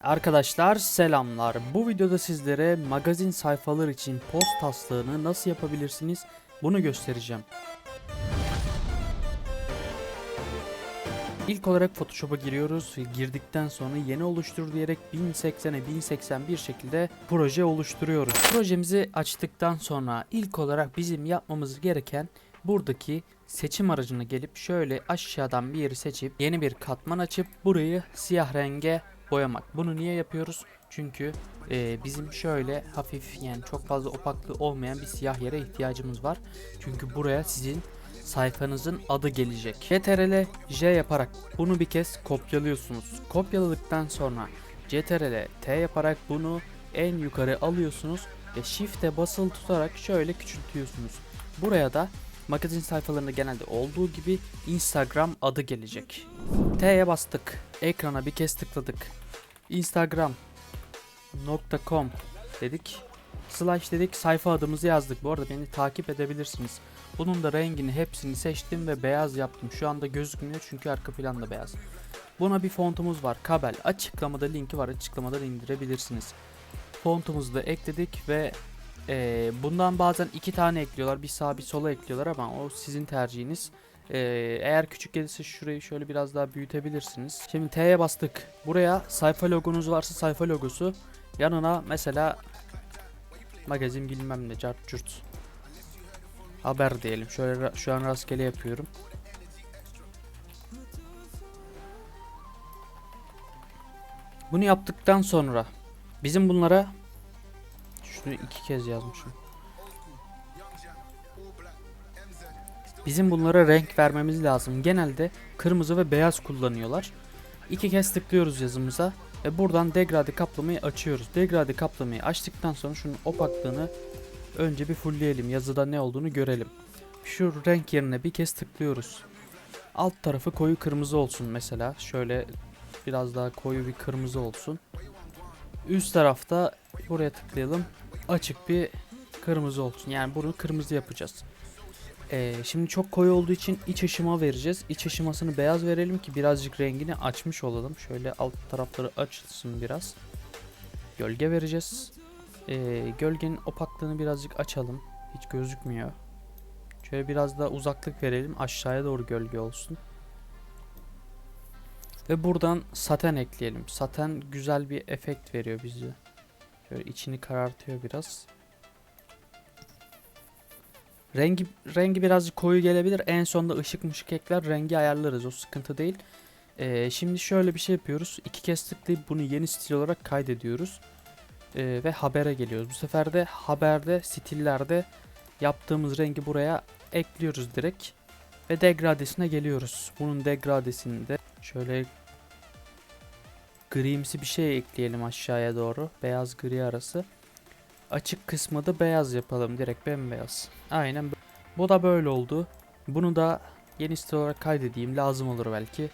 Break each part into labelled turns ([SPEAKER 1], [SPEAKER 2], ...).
[SPEAKER 1] Arkadaşlar selamlar. Bu videoda sizlere magazin sayfalar için post taslağını nasıl yapabilirsiniz bunu göstereceğim. İlk olarak Photoshop'a giriyoruz. Girdikten sonra yeni oluştur diyerek 1080'e 1081 şekilde proje oluşturuyoruz. Projemizi açtıktan sonra ilk olarak bizim yapmamız gereken buradaki seçim aracına gelip şöyle aşağıdan bir yeri seçip yeni bir katman açıp burayı siyah renge boyamak. Bunu niye yapıyoruz? Çünkü e, bizim şöyle hafif yani çok fazla opaklığı olmayan bir siyah yere ihtiyacımız var. Çünkü buraya sizin sayfanızın adı gelecek. CTRL J yaparak bunu bir kez kopyalıyorsunuz. Kopyaladıktan sonra CTRL T yaparak bunu en yukarı alıyorsunuz ve Shift'e basılı tutarak şöyle küçültüyorsunuz. Buraya da magazin sayfalarında genelde olduğu gibi Instagram adı gelecek. T'ye bastık. Ekrana bir kez tıkladık. Instagram.com dedik. Slash dedik sayfa adımızı yazdık. Bu arada beni takip edebilirsiniz. Bunun da rengini hepsini seçtim ve beyaz yaptım. Şu anda gözükmüyor çünkü arka plan da beyaz. Buna bir fontumuz var. Kabel. Açıklamada linki var. Açıklamadan indirebilirsiniz. Fontumuzu da ekledik ve eee, bundan bazen iki tane ekliyorlar. Bir sağa bir sola ekliyorlar ama o sizin tercihiniz. Ee, eğer küçük gelirse şurayı şöyle biraz daha büyütebilirsiniz. Şimdi T'ye bastık. Buraya sayfa logonuz varsa sayfa logosu. Yanına mesela magazin bilmem ne cart. Haber diyelim. Şöyle şu an rastgele yapıyorum. Bunu yaptıktan sonra bizim bunlara şunu iki kez yazmışım. Bizim bunlara renk vermemiz lazım. Genelde kırmızı ve beyaz kullanıyorlar. İki kez tıklıyoruz yazımıza ve buradan degrade kaplamayı açıyoruz. Degrade kaplamayı açtıktan sonra şunun opaklığını önce bir fullleyelim. Yazıda ne olduğunu görelim. Şu renk yerine bir kez tıklıyoruz. Alt tarafı koyu kırmızı olsun mesela. Şöyle biraz daha koyu bir kırmızı olsun. Üst tarafta buraya tıklayalım. Açık bir kırmızı olsun. Yani bunu kırmızı yapacağız. Ee, şimdi çok koyu olduğu için iç ışıma vereceğiz. İç ışımasını beyaz verelim ki birazcık rengini açmış olalım. Şöyle alt tarafları açılsın biraz. Gölge vereceğiz. Ee, gölgenin opaklığını birazcık açalım. Hiç gözükmüyor. Şöyle biraz da uzaklık verelim. Aşağıya doğru gölge olsun. Ve buradan saten ekleyelim. Saten güzel bir efekt veriyor bize. Şöyle içini karartıyor biraz. Rengi rengi birazcık koyu gelebilir. En sonunda ışık mışık ekler rengi ayarlarız. O sıkıntı değil. Ee, şimdi şöyle bir şey yapıyoruz. İki kez tıklayıp bunu yeni stil olarak kaydediyoruz. Ee, ve habere geliyoruz. Bu sefer de haberde stillerde yaptığımız rengi buraya ekliyoruz direkt. Ve degradesine geliyoruz. Bunun degradesinde şöyle grimsi bir şey ekleyelim aşağıya doğru. Beyaz gri arası. Açık kısmı da beyaz yapalım. Direkt bembeyaz. Aynen. Bu da böyle oldu. Bunu da yeni stil olarak kaydedeyim. Lazım olur belki.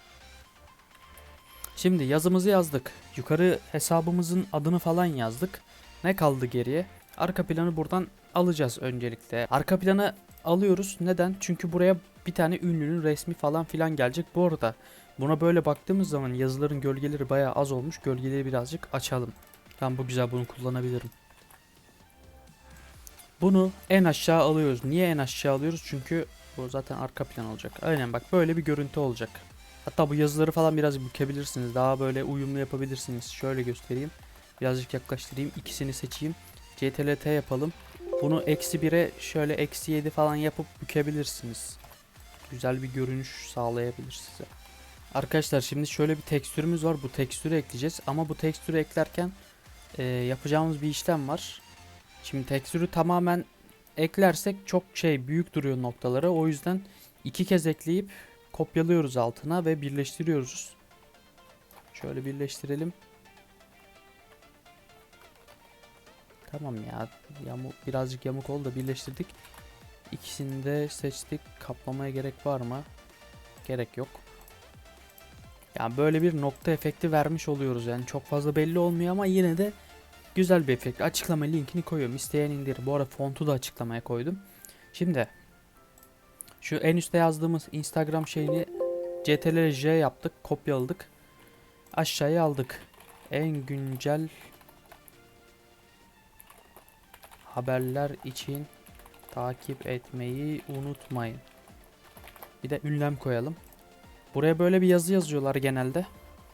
[SPEAKER 1] Şimdi yazımızı yazdık. Yukarı hesabımızın adını falan yazdık. Ne kaldı geriye? Arka planı buradan alacağız öncelikle. Arka planı alıyoruz. Neden? Çünkü buraya bir tane ünlünün resmi falan filan gelecek. Bu arada buna böyle baktığımız zaman yazıların gölgeleri bayağı az olmuş. Gölgeleri birazcık açalım. Tamam bu güzel bunu kullanabilirim. Bunu en aşağı alıyoruz. Niye en aşağı alıyoruz? Çünkü bu zaten arka plan olacak. Aynen bak böyle bir görüntü olacak. Hatta bu yazıları falan biraz bükebilirsiniz. Daha böyle uyumlu yapabilirsiniz. Şöyle göstereyim. Birazcık yaklaştırayım. İkisini seçeyim. CTRL-T yapalım. Bunu eksi 1'e şöyle eksi 7 falan yapıp bükebilirsiniz. Güzel bir görünüş sağlayabilir size. Arkadaşlar şimdi şöyle bir tekstürümüz var. Bu tekstürü ekleyeceğiz. Ama bu tekstürü eklerken e, yapacağımız bir işlem var. Şimdi tekstürü tamamen eklersek çok şey büyük duruyor noktalara. O yüzden iki kez ekleyip kopyalıyoruz altına ve birleştiriyoruz. Şöyle birleştirelim. Tamam ya. Yamuk, birazcık yamuk oldu da birleştirdik. İkisini de seçtik. Kaplamaya gerek var mı? Gerek yok. Yani böyle bir nokta efekti vermiş oluyoruz. Yani çok fazla belli olmuyor ama yine de güzel bir efekt. Açıklama linkini koyuyorum. İsteyen indir. Bu arada fontu da açıklamaya koydum. Şimdi şu en üstte yazdığımız Instagram şeyini CTRL J yaptık. Kopyaladık. Aşağıya aldık. en güncel haberler için takip etmeyi unutmayın. Bir de ünlem koyalım. Buraya böyle bir yazı yazıyorlar genelde.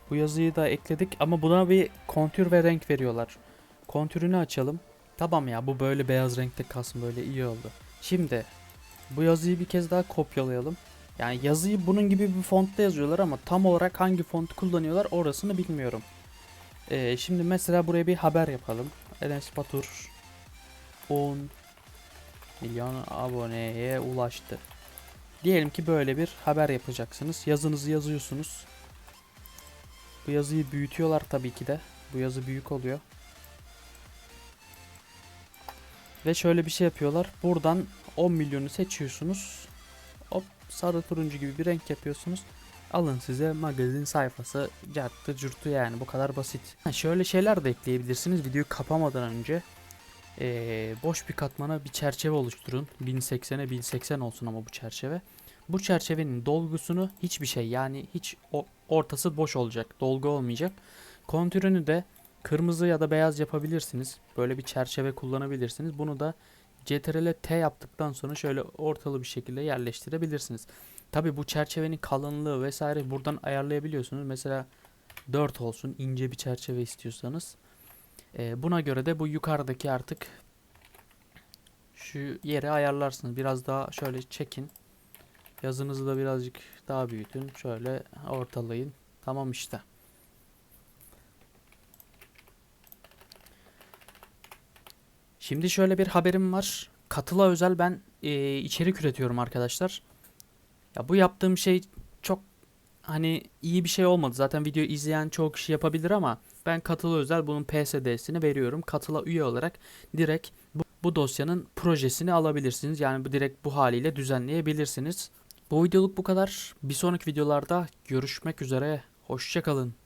[SPEAKER 1] Bu yazıyı da ekledik ama buna bir kontür ve renk veriyorlar. Kontürünü açalım. Tamam ya bu böyle beyaz renkte kalsın böyle iyi oldu. Şimdi bu yazıyı bir kez daha kopyalayalım. Yani yazıyı bunun gibi bir fontta yazıyorlar ama tam olarak hangi fontu kullanıyorlar orasını bilmiyorum. Ee, şimdi mesela buraya bir haber yapalım. Enes Batur 10 milyon aboneye ulaştı. Diyelim ki böyle bir haber yapacaksınız. Yazınızı yazıyorsunuz. Bu yazıyı büyütüyorlar tabii ki de. Bu yazı büyük oluyor. Ve şöyle bir şey yapıyorlar. Buradan 10 milyonu seçiyorsunuz. Hop sarı turuncu gibi bir renk yapıyorsunuz. Alın size magazin sayfası carttı curtu yani bu kadar basit. Ha, şöyle şeyler de ekleyebilirsiniz videoyu kapamadan önce. Ee, boş bir katmana bir çerçeve oluşturun. 1080'e 1080 olsun ama bu çerçeve. Bu çerçevenin dolgusunu hiçbir şey yani hiç ortası boş olacak. Dolgu olmayacak. Kontürünü de kırmızı ya da beyaz yapabilirsiniz. Böyle bir çerçeve kullanabilirsiniz. Bunu da CTRL T yaptıktan sonra şöyle ortalı bir şekilde yerleştirebilirsiniz. Tabi bu çerçevenin kalınlığı vesaire buradan ayarlayabiliyorsunuz. Mesela 4 olsun ince bir çerçeve istiyorsanız. Ee, buna göre de bu yukarıdaki artık şu yere ayarlarsınız. Biraz daha şöyle çekin. Yazınızı da birazcık daha büyütün. Şöyle ortalayın. Tamam işte. Şimdi şöyle bir haberim var. Katıla özel ben e, içerik üretiyorum arkadaşlar. Ya bu yaptığım şey çok hani iyi bir şey olmadı. Zaten video izleyen çoğu kişi yapabilir ama ben katıla özel bunun PSD'sini veriyorum. Katıla üye olarak direkt bu, bu dosyanın projesini alabilirsiniz. Yani bu direkt bu haliyle düzenleyebilirsiniz. Bu videoluk bu kadar. Bir sonraki videolarda görüşmek üzere. Hoşçakalın.